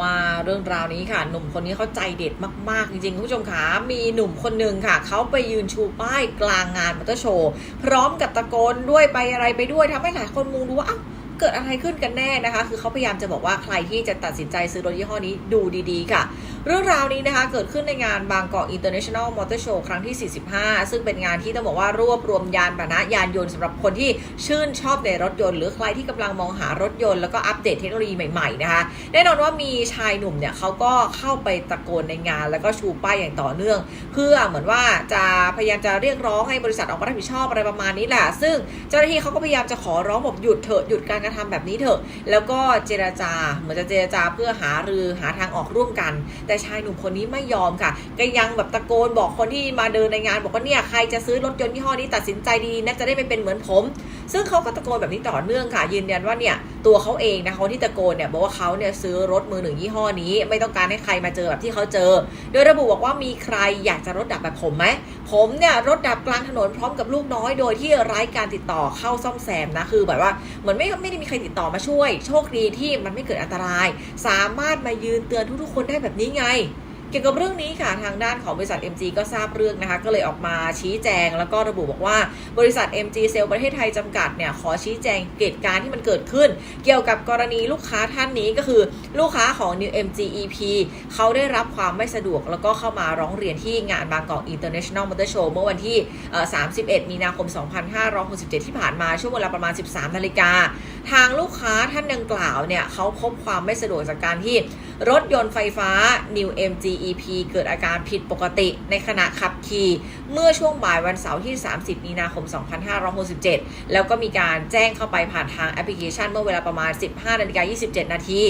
ว่าเรื่องราวนี้ค่ะ หนุ่มคนนี้เขาใจเด็ดมาก ๆ จริงๆคุณผู้ชมคะมีหนุ่มคนหนึ่งค่ะ เขาไปยืนชูป้ายกลางงานมอเตอร์โชว์ พร้อมกับตะโกนด้วยไปอะไรไปด้วยทำให้หลายคนมุงดูว่าอ้าวเกิดอะไรขึ้นกันแน่นะคะ คือเขาพยายามจะบอกว่าใครที่จะตัดสินใจซื้อรถยี่ห้อนี้ดูดีๆ ค่ะ เรื่องราวนี้นะคะเกิดขึ้นในงานบางกอก International Motor Show ครั้งที่ 45 ซึ่งเป็นงานที่ต้องบอกว่ารวบรวมยานพาหนะยานยนต์สำหรับคนที่ชื่นชอบในรถยนต์ หรือใครที่กำลังมองหารถยนต์แล้วก็อัปเดตเทคโนโลยีใหม่ๆนะคะแน่นอนว่ามีชายหนุ่มเนี่ยเขาก็เข้าไปตะโกนในงาน แล้วก็ชูป้ายอย่างต่อเนื่อง เพื่อเหมือนว่าจะพยายามจะเรียกร้องให้บริษัทออกมารับผิดชอบอะไรประมาณนี้แหละ ซึ่งเจ้าหน้าที่เขาก็พยายามจะขอร้องบอกหยุดเถอะหยุดการกระทำแบบนี้เถอะ แล้วก็เจรจาเหมือนจะเจรจาเพื่อหารือหาทางออกร่วมกัน แต่ชายหนุ่มคนนี้ไม่ยอมค่ะ ก็ยังแบบตะโกนบอกคนที่มาเดินในงาน บอกว่าเนี่ยใครจะซื้อรถยนต์ยี่ห้อนี้ตัดสินใจดีนะจะได้ไม่เป็นเหมือนผม ซึ่งเขาก็ตะโกนแบบนี้ต่อเนื่องค่ะ ยืนยันว่าเนี่ยตัวเขาเองนะคะคนที่ตะโกนเนี่ยบอกว่าเขาเนี่ยซื้อรถมือหนึ่งยี่ห้อนี้ ไม่ต้องการให้ใครมาเจอแบบที่เขาเจอ โดยระบุบอกว่ามีใครอยากจะรถดับแบบผมไหม ผมเนี่ยรถดับกลางถนนพร้อมกับลูกน้อยโดยที่ไร้การติดต่อเข้าซ่อมแซมนะคือแบบว่าเหมือนไม่ไม่ได้มีใครติดต่อมาช่วย โชคดีที่มันไม่เกิดอันตราย สามารถมายืนเตือนทุกๆคนได้แบบนี้ไง เกี่ยวกับเรื่องนี้ค่ะทางด้านของบริษัท MG ก็ทราบเรื่องนะคะก็เลยออกมาชี้แจง แล้วก็ระบุบอกว่าบริษัท MG s a l e ประเทศไทยจำกัดเนี่ยขอชี้แจงเหตุการณ์ที่มันเกิดขึ้น เกี่ยวกับกรณีลูกค้าท่านนี้ก็คือลูกค้าของ New MG EP เขาได้รับความไม่สะดวก แล้วก็เข้ามาร้องเรียนที่งานบางกอก International Motor Show เมื่อวันที่ 31 มีนาคม 2567 ที่ผ่านมาช่วงเวลาประมาณ 13 นาฬิกาทางลูกค้าท่านดังกล่าวเนี่ยเขาพบความไม่สะดวกจากการที่รถยนต์ไฟฟ้า New MG EP เกิดอาการผิดปกติในขณะขับขี่เมื่อช่วงบ่ายวันเสาร์ที่ 30 มีนาคม 2567 แล้วก็มีการแจ้งเข้าไปผ่านทางแอปพลิเคชันเมื่อเวลาประมาณ 15นาฬิกา27 นาที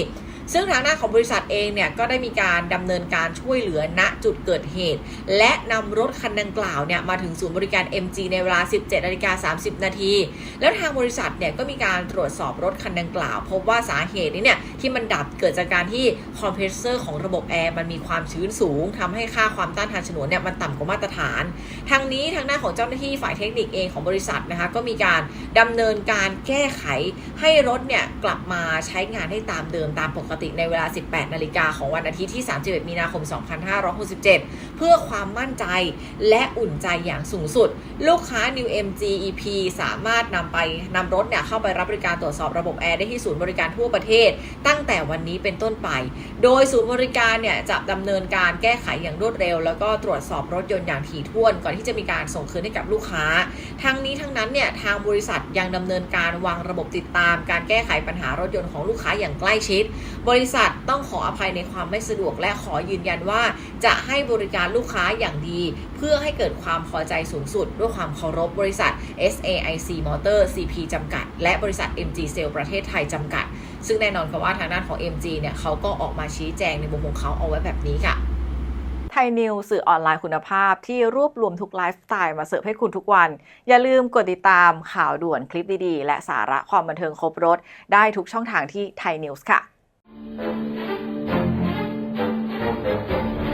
ซึ่งทางด้านของบริษัทเองเนี่ยก็ได้มีการดำเนินการช่วยเหลือณจุดเกิดเหตุ และนำรถคันดังกล่าวเนี่ยมาถึงศูนย์บริการ MG ในเวลา 17นาฬิกา30 นาที แล้วทางบริษัทเนี่ยก็มีการตรวจสอบรถคันดังกล่าว พบว่าสาเหตุนี้เนี่ยที่มันดับเกิดจากการที่คอมเพรสเซอร์ของระบบแอร์มันมีความชื้นสูงทำให้ค่าความต้านทานฉนวนเนี่ยมันต่ำกว่ามาตรฐาน ทางนี้ทางด้าของเจ้าหน้าที่ฝ่ายเทคนิคเองของบริษัทนะคะก็มีการดำเนินการแก้ไขให้รถเนี่ยกลับมาใช้งานได้ตามเดิมตามปกติในเวลา 18 นาฬิกาของวันอาทิตย์ที่ 31 มีนาคม 2567 เพื่อความมั่นใจและอุ่นใจอย่างสูงสุด ลูกค้า New MG EP สามารถนำไปนำรถเนี่ยเข้าไปรับบริการตรวจสอบระบบแอร์ได้ที่ศูนย์บริการทั่วประเทศ ตั้งแต่วันนี้เป็นต้นไป โดยศูนย์บริการเนี่ยจะดำเนินการแก้ไขอย่างรวดเร็ว แล้วก็ตรวจสอบรถยนต์อย่างถี่ถ้วน ก่อนที่จะมีการส่งคืนให้กับลูกค้า ทั้งนี้ทั้งนั้นเนี่ยทางบริษัทยังดำเนินการวางระบบติดตาม การแก้ไขปัญหารถยนต์ของลูกค้าอย่างใกล้ชิดบริษัทต้องขออภัยในความไม่สะดวก และขอยืนยันว่า จะให้บริการลูกค้าอย่างดี เพื่อให้เกิดความพอใจสูงสุด ด้วยความเคารพบริษัท SAIC Motor CP จำกัด และบริษัท MG Sale ประเทศไทยจำกัด ซึ่งแน่นอนค่ะว่าทางด้านของ MG เนี่ยเขาก็ออกมาชี้แจงในมุมของเขาเอาไว้แบบนี้ค่ะไทยนิวสื่อออนไลน์คุณภาพที่รวบรวมทุกไลฟ์สไตล์มาเสิร์ฟให้คุณทุกวัน อย่าลืมกดติดตามข่าวด่วนคลิปดีๆ และสาระความบันเทิงครบรถ ได้ทุกช่องทางที่ไทยนิวส์ค่ะ Música